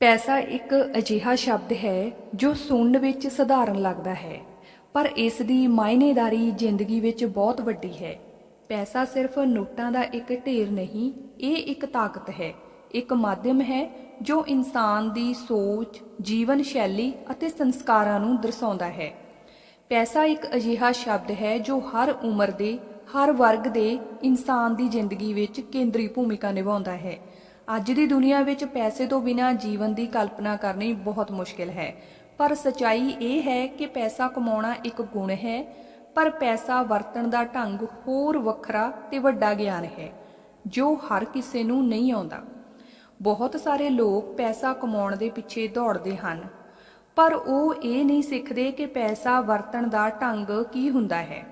ਪੈਸਾ ਇੱਕ ਅਜਿਹਾ ਸ਼ਬਦ ਹੈ ਜੋ ਸੁਣਨ ਵਿੱਚ ਸਧਾਰਨ ਲੱਗਦਾ ਹੈ, ਪਰ ਇਸ ਦੀ ਮਾਇਨੇਦਾਰੀ ਜ਼ਿੰਦਗੀ ਵਿੱਚ ਬਹੁਤ ਵੱਡੀ ਹੈ। ਪੈਸਾ ਸਿਰਫ ਨੋਟਾਂ ਦਾ ਇੱਕ ਢੇਰ ਨਹੀਂ, ਇਹ ਇੱਕ ਤਾਕਤ ਹੈ। ਇੱਕ ਮਾਧਿਅਮ ਹੈ ਜੋ ਇਨਸਾਨ ਦੀ ਸੋਚ, ਜੀਵਨ ਸ਼ੈਲੀ ਅਤੇ ਸੰਸਕਾਰਾਂ ਨੂੰ ਦਰਸਾਉਂਦਾ ਹੈ। ਪੈਸਾ ਇੱਕ ਅਜਿਹਾ ਸ਼ਬਦ ਹੈ ਜੋ ਹਰ ਉਮਰ ਦੇ, ਹਰ ਵਰਗ ਦੇ ਇਨਸਾਨ ਦੀ ਜ਼ਿੰਦਗੀ ਵਿੱਚ ਕੇਂਦਰੀ ਭੂਮਿਕਾ ਨਿਭਾਉਂਦਾ ਹੈ। ਅੱਜ ਦੀ ਦੁਨੀਆ ਵਿੱਚ ਪੈਸੇ ਤੋਂ ਬਿਨਾਂ ਜੀਵਨ ਦੀ ਕਲਪਨਾ ਕਰਨੀ ਬਹੁਤ ਮੁਸ਼ਕਿਲ ਹੈ। ਪਰ ਸਚਾਈ ਇਹ ਹੈ ਕਿ ਪੈਸਾ ਕਮਾਉਣਾ ਇੱਕ ਗੁਣ ਹੈ, ਪਰ ਪੈਸਾ ਵਰਤਣ ਦਾ ਢੰਗ ਹੋਰ ਵੱਖਰਾ ਤੇ ਵੱਡਾ ਗਿਆਨ ਹੈ, ਜੋ ਹਰ ਕਿਸੇ ਨੂੰ ਨਹੀਂ ਆਉਂਦਾ। ਬਹੁਤ ਸਾਰੇ ਲੋਕ ਪੈਸਾ ਕਮਾਉਣ ਦੇ ਪਿੱਛੇ ਦੌੜਦੇ ਹਨ, ਪਰ ਉਹ ਇਹ ਨਹੀਂ ਸਿੱਖਦੇ ਕਿ ਪੈਸਾ ਵਰਤਣ ਦਾ ਢੰਗ ਕੀ ਹੁੰਦਾ ਹੈ।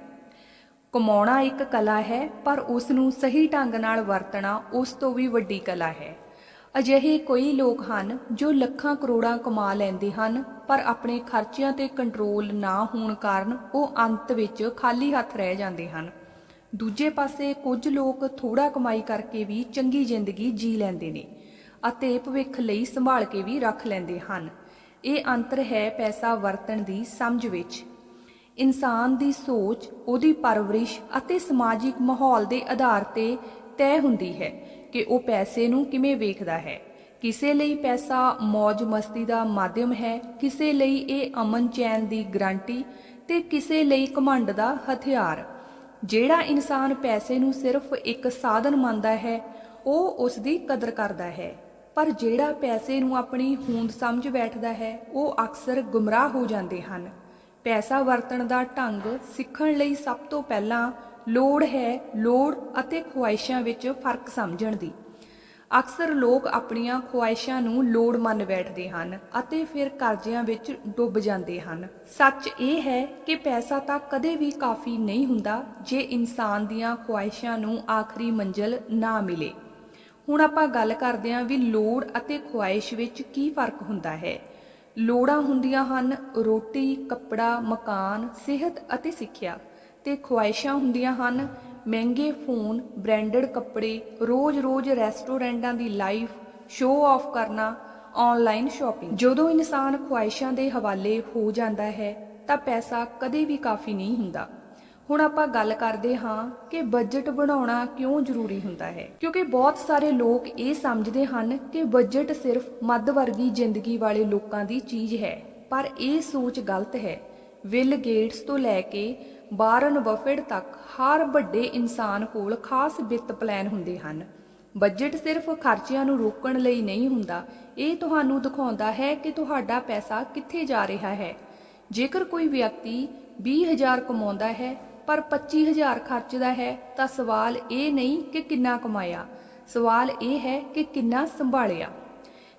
ਕਮਾਉਣਾ ਇੱਕ ਕਲਾ ਹੈ, ਪਰ ਉਸ ਨੂੰ ਸਹੀ ਢੰਗ ਨਾਲ ਵਰਤਣਾ ਉਸ ਤੋਂ ਵੀ ਵੱਡੀ ਕਲਾ ਹੈ। ਅਜਿਹੇ ਕੋਈ ਲੋਕ ਹਨ ਜੋ ਲੱਖਾਂ ਕਰੋੜਾਂ ਕਮਾ ਲੈਂਦੇ ਹਨ, ਪਰ ਆਪਣੇ ਖਰਚਿਆਂ ਤੇ ਕੰਟਰੋਲ ਨਾ ਹੋਣ ਕਾਰਨ ਉਹ ਅੰਤ ਵਿੱਚ ਖਾਲੀ ਹੱਥ ਰਹਿ ਜਾਂਦੇ ਹਨ। ਦੂਜੇ ਪਾਸੇ ਕੁਝ ਲੋਕ ਥੋੜਾ ਕਮਾਈ ਕਰਕੇ ਵੀ ਚੰਗੀ ਜ਼ਿੰਦਗੀ ਜੀ ਲੈਂਦੇ ਨੇ ਅਤੇ ਭਵਿੱਖ ਲਈ ਸੰਭਾਲ ਕੇ ਵੀ ਰੱਖ ਲੈਂਦੇ ਹਨ। ਇਹ ਅੰਤਰ ਹੈ ਪੈਸਾ ਵਰਤਣ ਦੀ ਸਮਝ ਵਿੱਚ। ਇਨਸਾਨ ਦੀ ਸੋਚ, ਉਹਦੀ ਪਰਵਰਿਸ਼ ਅਤੇ ਸਮਾਜਿਕ ਮਾਹੌਲ ਦੇ ਆਧਾਰ ਤੇ ਤੈਅ ਹੁੰਦੀ ਹੈ ਕਿ ਉਹ ਪੈਸੇ ਨੂੰ ਕਿਵੇਂ ਵੇਖਦਾ ਹੈ। ਕਿਸੇ ਲਈ ਪੈਸਾ ਮौज ਮਸਤੀ ਦਾ ਮਾਧਿਅਮ ਹੈ, ਕਿਸੇ ਲਈ ਇਹ ਅਮਨ ਚੈਨ ਦੀ ਗਰੰਟੀ ਤੇ ਕਿਸੇ ਲਈ ਘਮੰਡ ਦਾ ਹਥਿਆਰ। ਜਿਹੜਾ ਇਨਸਾਨ ਪੈਸੇ ਨੂੰ ਸਿਰਫ ਇੱਕ ਸਾਧਨ ਮੰਨਦਾ ਹੈ, ਉਹ ਉਸ ਦੀ ਕਦਰ ਕਰਦਾ ਹੈ। ਪਰ ਜਿਹੜਾ ਪੈਸੇ ਨੂੰ ਆਪਣੀ ਹੋਂਦ ਸਮਝ ਬੈਠਦਾ ਹੈ, ਉਹ ਅਕਸਰ ਗੁੰਮਰਾਹ ਹੋ ਜਾਂਦੇ ਹਨ। ਪੈਸਾ ਵਰਤਣ ਦਾ ਢੰਗ ਸਿੱਖਣ ਲਈ ਸਭ ਤੋਂ ਪਹਿਲਾਂ ਲੋੜ ਹੈ ਲੋੜ ਅਤੇ ਖੁਆਇਸ਼ਾਂ ਵਿੱਚ ਫ਼ਰਕ ਸਮਝਣ ਦੀ। ਅਕਸਰ ਲੋਕ ਆਪਣੀਆਂ ਖੁਆਇਸ਼ਾਂ ਨੂੰ ਲੋੜ ਮੰਨ ਬੈਠਦੇ ਹਨ ਅਤੇ ਫਿਰ ਕਰਜ਼ਿਆਂ ਵਿੱਚ ਡੁੱਬ ਜਾਂਦੇ ਹਨ। ਸੱਚ ਇਹ ਹੈ ਕਿ ਪੈਸਾ ਤਾਂ ਕਦੇ ਵੀ ਕਾਫੀ ਨਹੀਂ ਹੁੰਦਾ ਜੇ ਇਨਸਾਨ ਦੀਆਂ ਖੁਆਇਸ਼ਾਂ ਨੂੰ ਆਖਰੀ ਮੰਜ਼ਲ ਨਾ ਮਿਲੇ। ਹੁਣ ਆਪਾਂ ਗੱਲ ਕਰਦੇ ਹਾਂ ਵੀ ਲੋੜ ਅਤੇ ਖੁਆਇਸ਼ ਵਿੱਚ ਕੀ ਫ਼ਰਕ ਹੁੰਦਾ ਹੈ। ਲੋੜਾਂ ਹੁੰਦੀਆਂ ਹਨ, ਰੋਟੀ, ਕੱਪੜਾ, ਮਕਾਨ, ਸਿਹਤ ਅਤੇ ਸਿੱਖਿਆ। ਤੇ ਖੁਆਇਸ਼ਾਂ ਹੁੰਦੀਆਂ ਹਨ, ਮਹਿੰਗੇ ਫੋਨ ਬ੍ਰਾਂਡਡ ਕੱਪੜੇ, ਰੋਜ਼-ਰੋਜ਼ ਰੈਸਟੋਰੈਂਟਾਂ ਦੀ ਲਾਈਫ ਸ਼ੋਅ ਆਫ ਕਰਨਾ ਆਨਲਾਈਨ ਸ਼ਾਪਿੰਗ ਜਦੋਂ ਇਨਸਾਨ ਖੁਆਇਸ਼ਾਂ ਦੇ ਹਵਾਲੇ ਹੋ ਜਾਂਦਾ ਹੈ, ਤਾਂ ਪੈਸਾ ਕਦੇ ਵੀ ਕਾਫੀ ਨਹੀਂ ਹੁੰਦਾ। ਹੁਣ ਆਪਾਂ ਗੱਲ ਕਰਦੇ ਹਾਂ ਕਿ ਬਜਟ ਬਣਾਉਣਾ ਕਿਉਂ ਜ਼ਰੂਰੀ ਹੁੰਦਾ ਹੈ। ਕਿਉਂਕਿ ਬਹੁਤ ਸਾਰੇ ਲੋਕ ਇਹ ਸਮਝਦੇ ਹਨ ਕਿ ਬਜਟ ਸਿਰਫ ਮੱਧ ਵਰਗੀ ਜ਼ਿੰਦਗੀ ਵਾਲੇ ਲੋਕਾਂ ਦੀ ਚੀਜ਼ ਹੈ। ਪਰ ਇਹ ਸੋਚ ਗਲਤ ਹੈ। ਵਿਲ ਗੇਟਸ ਤੋਂ ਲੈ ਕੇ ਬਾਰਨ ਬਫੇਟ ਤੱਕ ਹਰ ਵੱਡੇ ਇਨਸਾਨ ਕੋਲ ਖਾਸ ਵਿੱਤ ਪਲਾਨ ਹੁੰਦੇ ਹਨ। ਬਜਟ ਸਿਰਫ ਖਰਚਿਆਂ ਨੂੰ ਰੋਕਣ ਲਈ ਨਹੀਂ ਹੁੰਦਾ। ਇਹ ਤੁਹਾਨੂੰ ਦਿਖਾਉਂਦਾ ਹੈ ਕਿ ਤੁਹਾਡਾ ਪੈਸਾ ਕਿੱਥੇ ਜਾ ਰਿਹਾ ਹੈ। ਜੇਕਰ ਕੋਈ ਵਿਅਕਤੀ 20000 ਕਮਾਉਂਦਾ ਹੈ ਪਰ 25000 ਖਰਚਦਾ ਹੈ, ਤਾਂ ਸਵਾਲ ਇਹ ਨਹੀਂ ਕਿ ਕਿੰਨਾ ਕਮਾਇਆ। ਸਵਾਲ ਇਹ ਹੈ ਕਿ ਕਿੰਨਾ ਸੰਭਾਲਿਆ।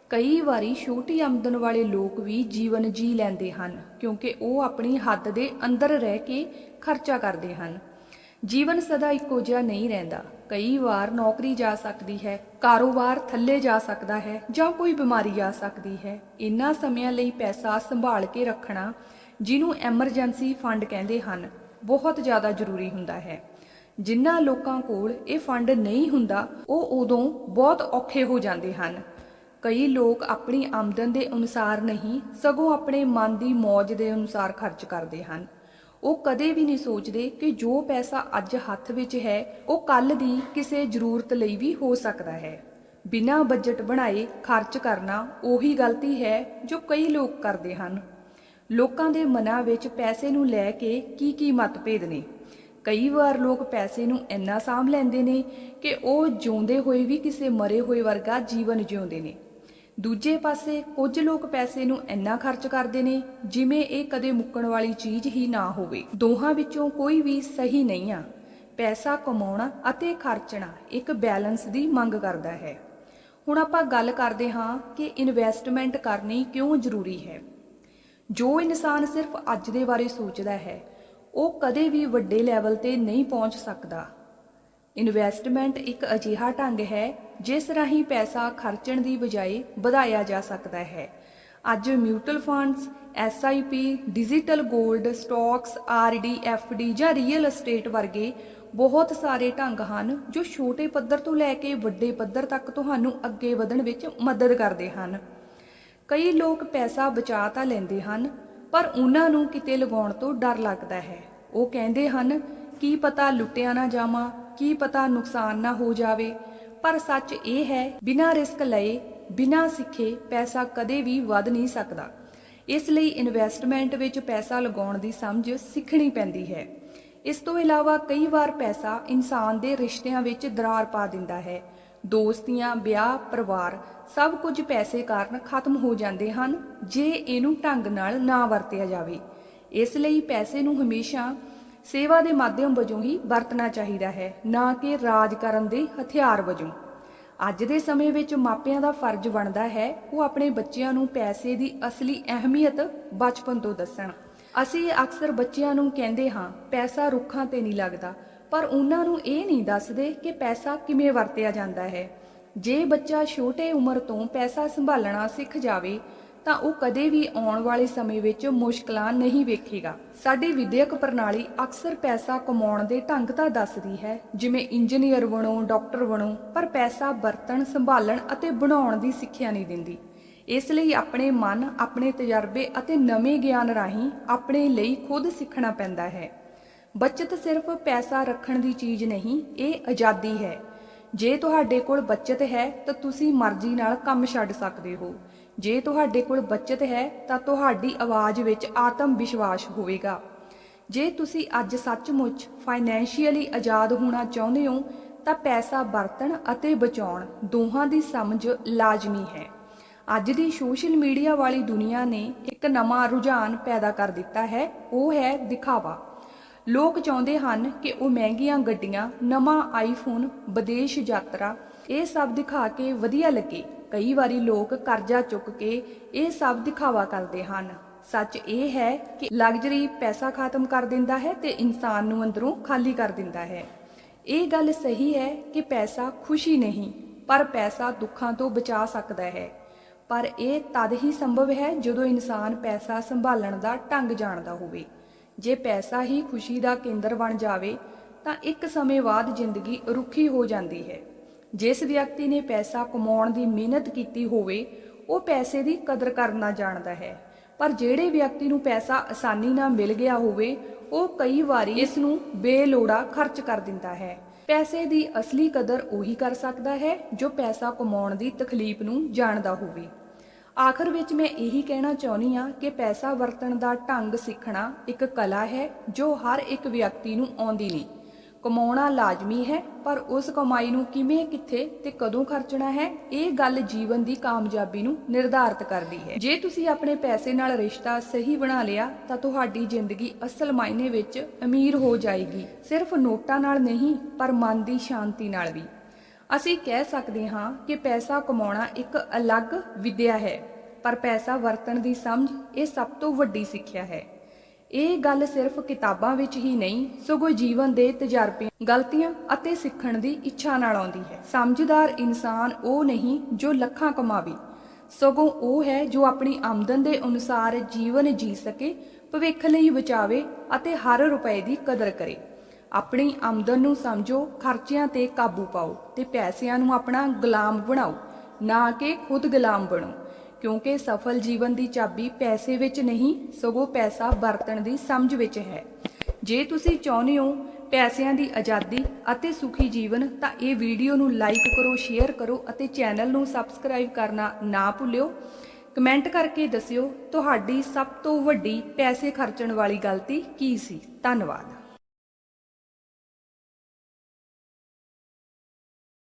ਕਈ ਵਾਰੀ ਛੋਟੀ ਆਮਦਨ ਵਾਲੇ ਲੋਕ ਵੀ ਜੀਵਨ ਜੀ ਲੈਂਦੇ ਹਨ, ਕਿਉਂਕਿ ਉਹ ਆਪਣੀ ਹੱਦ ਦੇ ਅੰਦਰ ਰਹਿ ਕੇ ਖਰਚਾ ਕਰਦੇ ਹਨ। ਜੀਵਨ ਸਦਾ ਇੱਕੋ ਜਿਹਾ ਨਹੀਂ ਰਹਿੰਦਾ। ਕਈ ਵਾਰ ਨੌਕਰੀ ਜਾ ਸਕਦੀ ਹੈ, ਕਾਰੋਬਾਰ ਥੱਲੇ ਜਾ ਸਕਦਾ ਹੈ, ਜਾਂ ਕੋਈ ਬਿਮਾਰੀ ਆ ਸਕਦੀ ਹੈ। ਇਨ੍ਹਾਂ ਸਮਿਆਂ ਲਈ ਪੈਸਾ ਸੰਭਾਲ ਕੇ ਰੱਖਣਾ, ਜਿਹਨੂੰ ਐਮਰਜੈਂਸੀ ਫੰਡ ਕਹਿੰਦੇ ਹਨ ਬਹੁਤ ਜ਼ਿਆਦਾ ਜ਼ਰੂਰੀ ਹੁੰਦਾ ਹੈ। ਜਿਨ੍ਹਾਂ ਲੋਕਾਂ ਕੋਲ ਇਹ ਫੰਡ ਨਹੀਂ ਹੁੰਦਾ, ਉਹ ਉਦੋਂ ਬਹੁਤ ਔਖੇ ਹੋ ਜਾਂਦੇ ਹਨ। ਕਈ ਲੋਕ ਆਪਣੀ ਆਮਦਨ ਦੇ ਅਨੁਸਾਰ ਨਹੀਂ, ਸਗੋਂ ਆਪਣੇ ਮਨ ਦੀ ਮौज ਦੇ ਅਨੁਸਾਰ ਖਰਚ ਕਰਦੇ ਹਨ। ਉਹ ਕਦੇ ਵੀ ਨਹੀਂ ਸੋਚਦੇ ਕਿ ਜੋ ਪੈਸਾ ਅੱਜ ਹੱਥ ਵਿੱਚ ਹੈ, ਉਹ ਕੱਲ ਦੀ ਕਿਸੇ ਜ਼ਰੂਰਤ ਲਈ ਵੀ ਹੋ ਸਕਦਾ ਹੈ। ਬਿਨਾਂ ਬਜਟ ਬਣਾਏ ਖਰਚ ਕਰਨਾ ਉਹੀ ਗਲਤੀ ਹੈ ਜੋ ਕਈ ਲੋਕ ਕਰਦੇ ਹਨ। ਲੋਕਾਂ ਦੇ ਮਨਾਂ ਵਿੱਚ ਪੈਸੇ ਨੂੰ ਲੈ ਕੇ ਕੀ ਕੀ ਮਤਭੇਦ ਨੇ? ਕਈ ਵਾਰ ਲੋਕ ਪੈਸੇ ਨੂੰ ਇੰਨਾ ਸਾਂਭ ਲੈਂਦੇ ਨੇ ਕਿ ਉਹ ਜਿਉਂਦੇ ਹੋਏ ਵੀ ਕਿਸੇ ਮਰੇ ਹੋਏ ਵਰਗਾ ਜੀਵਨ ਜਿਉਂਦੇ ਨੇ। ਦੂਜੇ ਪਾਸੇ ਕੁਝ ਲੋਕ ਪੈਸੇ ਨੂੰ ਇੰਨਾ ਖਰਚ ਕਰਦੇ ਨੇ ਜਿਵੇਂ ਇਹ ਕਦੇ ਮੁੱਕਣ ਵਾਲੀ ਚੀਜ਼ ਹੀ ਨਾ ਹੋਵੇ। ਦੋਹਾਂ ਵਿੱਚੋਂ ਕੋਈ ਵੀ ਸਹੀ ਨਹੀਂ ਆ। ਪੈਸਾ ਕਮਾਉਣਾ ਅਤੇ ਖਰਚਣਾ ਇੱਕ ਬੈਲੈਂਸ ਦੀ ਮੰਗ ਕਰਦਾ ਹੈ। ਹੁਣ ਆਪਾਂ ਗੱਲ ਕਰਦੇ ਹਾਂ ਕਿ ਇਨਵੈਸਟਮੈਂਟ ਕਰਨੀ ਕਿਉਂ ਜ਼ਰੂਰੀ ਹੈ। ਜੋ ਇਨਸਾਨ ਸਿਰਫ ਅੱਜ ਦੇ ਬਾਰੇ ਸੋਚਦਾ ਹੈ, ਉਹ ਕਦੇ ਵੀ ਵੱਡੇ ਲੈਵਲ ਤੇ ਨਹੀਂ ਪਹੁੰਚ ਸਕਦਾ। ਇਨਵੈਸਟਮੈਂਟ ਇੱਕ ਅਜਿਹਾ ਢੰਗ ਹੈ, ਜਿਸ ਰਾਹੀਂ ਪੈਸਾ ਖਰਚਣ ਦੀ ਬਜਾਏ ਵਧਾਇਆ ਜਾ ਸਕਦਾ ਹੈ। ਅੱਜ ਮਿਊਚੁਅਲ ਫੰਡਸ ਐਸਆਈਪੀ ਡਿਜੀਟਲ 골ਡ ਸਟਾਕਸ ਆਰਡੀ ਐਫਡੀ ਜਾਂ ਰੀਅਲ ਅਸਟੇਟ ਵਰਗੇ ਬਹੁਤ ਸਾਰੇ ਢੰਗ ਹਨ, ਜੋ ਛੋਟੇ ਪੱਧਰ ਤੋਂ ਲੈ ਕੇ ਵੱਡੇ ਪੱਧਰ ਤੱਕ ਤੁਹਾਨੂੰ ਅੱਗੇ ਵਧਣ ਵਿੱਚ ਮਦਦ ਕਰਦੇ ਹਨ। ਕਈ ਲੋਕ ਪੈਸਾ ਬਚਾ ਤਾਂ ਲੈਂਦੇ ਹਨ, ਪਰ ਉਹਨਾਂ ਨੂੰ ਕਿਤੇ ਲਗਾਉਣ ਤੋਂ ਡਰ ਲੱਗਦਾ ਹੈ। ਉਹ ਕਹਿੰਦੇ ਹਨ, ਕੀ ਪਤਾ ਲੁੱਟਿਆ ਨਾ ਜਾਵਾਂ, ਕੀ ਪਤਾ ਨੁਕਸਾਨ ਨਾ ਹੋ ਜਾਵੇ। ਪਰ ਸੱਚ ਇਹ ਹੈ, ਬਿਨਾਂ ਰਿਸਕ ਲਏ, ਬਿਨਾਂ ਸਿੱਖੇ ਪੈਸਾ ਕਦੇ ਵੀ ਵਧ ਨਹੀਂ ਸਕਦਾ। ਇਸ ਲਈ ਇਨਵੈਸਟਮੈਂਟ ਵਿੱਚ ਪੈਸਾ ਲਗਾਉਣ ਦੀ ਸਮਝ ਸਿੱਖਣੀ ਪੈਂਦੀ ਹੈ। ਇਸ ਤੋਂ ਇਲਾਵਾ ਕਈ ਵਾਰ ਪੈਸਾ ਇਨਸਾਨ ਦੇ ਰਿਸ਼ਤਿਆਂ ਵਿੱਚ ਦਰਾਰ ਪਾ ਦਿੰਦਾ ਹੈ। ਦੋਸਤੀਆਂ, ਵਿਆਹ, ਪਰਿਵਾਰ ਸਭ ਕੁਝ ਪੈਸੇ ਕਾਰਨ ਖਤਮ ਹੋ ਜਾਂਦੇ ਹਨ ਜੇ ਇਹਨੂੰ ਢੰਗ ਨਾਲ ਨਾ ਵਰਤਿਆ ਜਾਵੇ। ਇਸ ਲਈ ਪੈਸੇ ਨੂੰ ਹਮੇਸ਼ਾ ਸੇਵਾ ਦੇ ਮਾਧਿਅਮ ਵਜੋਂ ਹੀ ਵਰਤਣਾ ਚਾਹੀਦਾ ਹੈ, ਨਾ ਕਿ ਰਾਜ ਕਰਨ ਦੇ ਹਥਿਆਰ ਵਜੋਂ। ਅੱਜ ਦੇ ਸਮੇਂ ਵਿੱਚ ਮਾਪਿਆਂ ਦਾ ਫਰਜ਼ ਬਣਦਾ ਹੈ ਉਹ ਆਪਣੇ ਬੱਚਿਆਂ ਨੂੰ ਪੈਸੇ ਦੀ ਅਸਲੀ ਅਹਿਮੀਅਤ ਬਚਪਨ ਤੋਂ ਦੱਸਣ। ਅਸੀਂ ਅਕਸਰ ਬੱਚਿਆਂ ਨੂੰ ਕਹਿੰਦੇ ਹਾਂ, ਪੈਸਾ ਰੁੱਖਾਂ ਤੇ ਨਹੀਂ ਲੱਗਦਾ। ਪਰ ਉਹਨਾਂ ਨੂੰ ਇਹ ਨਹੀਂ ਦੱਸਦੇ ਕਿ ਪੈਸਾ ਕਿਵੇਂ ਵਰਤਿਆ ਜਾਂਦਾ ਹੈ। ਜੇ ਬੱਚਾ ਛੋਟੇ ਉਮਰ ਤੋਂ ਪੈਸਾ ਸੰਭਾਲਣਾ ਸਿੱਖ ਜਾਵੇ, ਤਾਂ ਉਹ ਕਦੇ ਵੀ ਆਉਣ ਵਾਲੇ ਸਮੇਂ ਵਿੱਚ ਮੁਸ਼ਕਲਾਂ ਨਹੀਂ ਵੇਖੇਗਾ। ਸਾਡੀ ਵਿਦਿਅਕ ਪ੍ਰਣਾਲੀ ਅਕਸਰ ਪੈਸਾ ਕਮਾਉਣ ਦੇ ਢੰਗ ਤਾਂ ਦੱਸਦੀ ਹੈ, ਜਿਵੇਂ ਇੰਜੀਨੀਅਰ ਬਣੋ, ਡਾਕਟਰ ਬਣੋ, ਪਰ ਪੈਸਾ ਵਰਤਣ, ਸੰਭਾਲਣ ਅਤੇ ਬਣਾਉਣ ਦੀ ਸਿੱਖਿਆ ਨਹੀਂ ਦਿੰਦੀ। ਇਸ ਲਈ ਆਪਣੇ ਮਨ, ਆਪਣੇ ਤਜਰਬੇ ਅਤੇ ਨਵੇਂ ਗਿਆਨ ਰਾਹੀਂ ਆਪਣੇ ਲਈ ਖੁਦ ਸਿੱਖਣਾ ਪੈਂਦਾ ਹੈ। ਬਚਤ ਸਿਰਫ ਪੈਸਾ ਰੱਖਣ ਦੀ ਚੀਜ਼ ਨਹੀਂ, ਇਹ ਆਜ਼ਾਦੀ ਹੈ। ਜੇ ਤੁਹਾਡੇ ਕੋਲ ਬਚਤ ਹੈ, ਤਾਂ ਤੁਸੀਂ ਮਰਜ਼ੀ ਨਾਲ ਕੰਮ ਛੱਡ ਸਕਦੇ ਹੋ। ਜੇ ਤੁਹਾਡੇ ਕੋਲ ਬਚਤ ਹੈ, ਤਾਂ ਤੁਹਾਡੀ ਆਵਾਜ਼ ਵਿੱਚ ਆਤਮ ਵਿਸ਼ਵਾਸ ਹੋਵੇਗਾ। ਜੇ ਤੁਸੀਂ ਅੱਜ ਸੱਚਮੁੱਚ ਫਾਈਨੈਂਸ਼ੀਅਲੀ ਆਜ਼ਾਦ ਹੋਣਾ ਚਾਹੁੰਦੇ ਹੋ, ਤਾਂ ਪੈਸਾ ਵਰਤਣ ਅਤੇ ਬਚਾਉਣ ਦੋਹਾਂ ਦੀ ਸਮਝ ਲਾਜ਼ਮੀ ਹੈ। ਅੱਜ ਦੀ ਸੋਸ਼ਲ ਮੀਡੀਆ ਵਾਲੀ ਦੁਨੀਆ ਨੇ ਇੱਕ ਨਵਾਂ ਰੁਝਾਨ ਪੈਦਾ ਕਰ ਦਿੱਤਾ ਹੈ, ਉਹ ਹੈ ਦਿਖਾਵਾ। ਲੋਕ ਚਾਹੁੰਦੇ ਹਨ ਕਿ ਉਹ ਮਹਿੰਗੀਆਂ ਗੱਡੀਆਂ, ਨਵਾਂ ਆਈਫੋਨ ਵਿਦੇਸ਼ ਯਾਤਰਾ, ਇਹ ਸਭ ਦਿਖਾ ਕੇ ਵਧੀਆ ਲੱਗੇ। ਕਈ ਵਾਰੀ ਲੋਕ ਕਰਜ਼ਾ ਚੁੱਕ ਕੇ ਇਹ ਸਭ ਦਿਖਾਵਾ ਕਰਦੇ ਹਨ। ਸੱਚ ਇਹ ਹੈ ਕਿ ਲਗਜ਼ਰੀ ਪੈਸਾ ਖਤਮ ਕਰ ਦਿੰਦਾ ਹੈ ਤੇ ਇਨਸਾਨ ਨੂੰ ਅੰਦਰੋਂ ਖਾਲੀ ਕਰ ਦਿੰਦਾ ਹੈ। ਇਹ ਗੱਲ ਸਹੀ ਹੈ ਕਿ ਪੈਸਾ ਖੁਸ਼ੀ ਨਹੀਂ, ਪਰ ਪੈਸਾ ਦੁੱਖਾਂ ਤੋਂ ਬਚਾ ਸਕਦਾ ਹੈ। ਪਰ ਇਹ ਤਦ ਹੀ ਸੰਭਵ ਹੈ ਜਦੋਂ ਇਨਸਾਨ ਪੈਸਾ ਸੰਭਾਲਣ ਦਾ ਢੰਗ ਜਾਣਦਾ ਹੋਵੇ। ਜੇ ਪੈਸਾ ਹੀ ਖੁਸ਼ੀ ਦਾ ਕੇਂਦਰ ਬਣ ਜਾਵੇ, ਤਾਂ ਇੱਕ ਸਮੇਂ ਬਾਅਦ ਜ਼ਿੰਦਗੀ ਰੁੱਖੀ ਹੋ ਜਾਂਦੀ ਹੈ। ਜਿਸ ਵਿਅਕਤੀ ਨੇ ਪੈਸਾ ਕਮਾਉਣ ਦੀ ਮਿਹਨਤ ਕੀਤੀ ਹੋਵੇ, ਉਹ ਪੈਸੇ ਦੀ ਕਦਰ ਕਰਨਾ ਜਾਣਦਾ ਹੈ। ਪਰ ਜਿਹੜੇ ਵਿਅਕਤੀ ਨੂੰ ਪੈਸਾ ਆਸਾਨੀ ਨਾਲ ਮਿਲ ਗਿਆ ਹੋਵੇ, ਉਹ ਕਈ ਵਾਰੀ ਇਸ ਨੂੰ ਬੇਲੋੜਾ ਖਰਚ ਕਰ ਦਿੰਦਾ ਹੈ। ਪੈਸੇ ਦੀ ਅਸਲੀ ਕਦਰ ਉਹੀ ਕਰ ਸਕਦਾ ਹੈ ਜੋ ਪੈਸਾ ਕਮਾਉਣ ਦੀ ਤਕਲੀਫ ਨੂੰ ਜਾਣਦਾ ਹੋਵੇ। ਆਖਰ ਵਿੱਚ ਮੈਂ ਇਹੀ ਕਹਿਣਾ ਚਾਹੁੰਦੀ ਹਾਂ ਕਿ ਪੈਸਾ ਵਰਤਣ ਦਾ ਢੰਗ ਸਿੱਖਣਾ ਇੱਕ ਕਲਾ ਹੈ ਜੋ ਹਰ ਇੱਕ ਵਿਅਕਤੀ ਨੂੰ ਆਉਂਦੀ ਨਹੀਂ। ਕਮਾਉਣਾ ਲਾਜ਼ਮੀ ਹੈ, ਪਰ ਉਸ ਕਮਾਈ ਨੂੰ ਕਿਵੇਂ, ਕਿੱਥੇ ਤੇ ਕਦੋਂ ਖਰਚਣਾ ਹੈ, ਇਹ ਗੱਲ ਜੀਵਨ ਦੀ ਕਾਮਯਾਬੀ ਨੂੰ ਨਿਰਧਾਰਤ ਕਰਦੀ ਹੈ। ਜੇ ਤੁਸੀਂ ਆਪਣੇ ਪੈਸੇ ਨਾਲ ਰਿਸ਼ਤਾ ਸਹੀ ਬਣਾ ਲਿਆ, ਤਾਂ ਤੁਹਾਡੀ ਜ਼ਿੰਦਗੀ ਅਸਲ ਮਾਇਨੇ ਵਿੱਚ ਅਮੀਰ ਹੋ ਜਾਏਗੀ। ਸਿਰਫ ਨੋਟਾਂ ਨਾਲ ਨਹੀਂ, ਪਰ ਮਨ ਦੀ ਸ਼ਾਂਤੀ ਨਾਲ ਵੀ। ਅਸੀਂ ਕਹਿ ਸਕਦੇ ਹਾਂ ਕਿ ਪੈਸਾ ਕਮਾਉਣਾ ਇੱਕ ਅਲੱਗ ਵਿਦਿਆ ਹੈ, ਪਰ ਪੈਸਾ ਵਰਤਣ ਦੀ ਸਮਝ ਇਹ ਸਭ ਤੋਂ ਵੱਡੀ ਸਿੱਖਿਆ ਹੈ। ਇਹ ਗੱਲ ਸਿਰਫ ਕਿਤਾਬਾਂ ਵਿੱਚ ਹੀ ਨਹੀਂ, ਸਗੋਂ ਜੀਵਨ ਦੇ ਤਜਰਬੇ ਗਲਤੀਆਂ ਅਤੇ ਸਿੱਖਣ ਦੀ ਇੱਛਾ ਨਾਲ ਆਉਂਦੀ ਹੈ। ਸਮਝਦਾਰ ਇਨਸਾਨ ਉਹ ਨਹੀਂ ਜੋ ਲੱਖਾਂ ਕਮਾਵੇ, ਸਗੋਂ ਉਹ ਹੈ ਜੋ ਆਪਣੀ ਆਮਦਨ ਦੇ ਅਨੁਸਾਰ ਜੀਵਨ ਜੀ ਸਕੇ, ਭਵਿੱਖ ਲਈ ਬਚਾਵੇ ਅਤੇ ਹਰ ਰੁਪਏ ਦੀ ਕਦਰ ਕਰੇ। ਆਪਣੀ ਆਮਦਨ ਨੂੰ ਸਮਝੋ, ਖਰਚਿਆਂ ਤੇ ਕਾਬੂ ਪਾਓ ਤੇ ਪੈਸਿਆਂ ਨੂੰ ਆਪਣਾ ਗੁਲਾਮ ਬਣਾਓ, ਨਾ ਕਿ ਖੁਦ ਗੁਲਾਮ ਬਣੋ। ਕਿਉਂਕਿ ਸਫਲ ਜੀਵਨ ਦੀ ਚਾਬੀ ਪੈਸੇ ਵਿੱਚ ਨਹੀਂ, ਸਗੋਂ ਪੈਸਾ ਵਰਤਣ ਦੀ ਸਮਝ ਵਿੱਚ ਹੈ। ਜੇ ਤੁਸੀਂ ਚਾਹੁੰਦੇ ਹੋ ਪੈਸਿਆਂ ਦੀ ਆਜ਼ਾਦੀ ਅਤੇ ਸੁਖੀ ਜੀਵਨ, ਤਾਂ ਇਹ ਵੀਡੀਓ ਨੂੰ ਲਾਈਕ ਕਰੋ ਸ਼ੇਅਰ ਕਰੋ ਅਤੇ ਚੈਨਲ ਨੂੰ ਸਬਸਕ੍ਰਾਈਬ ਕਰਨਾ ਨਾ ਭੁੱਲਿਓ। ਕਮੈਂਟ ਕਰਕੇ ਦੱਸਿਓ, ਤੁਹਾਡੀ ਸਭ ਤੋਂ ਵੱਡੀ ਪੈਸੇ ਖਰਚਣ ਵਾਲੀ ਗਲਤੀ ਕੀ ਸੀ? ਧੰਨਵਾਦ।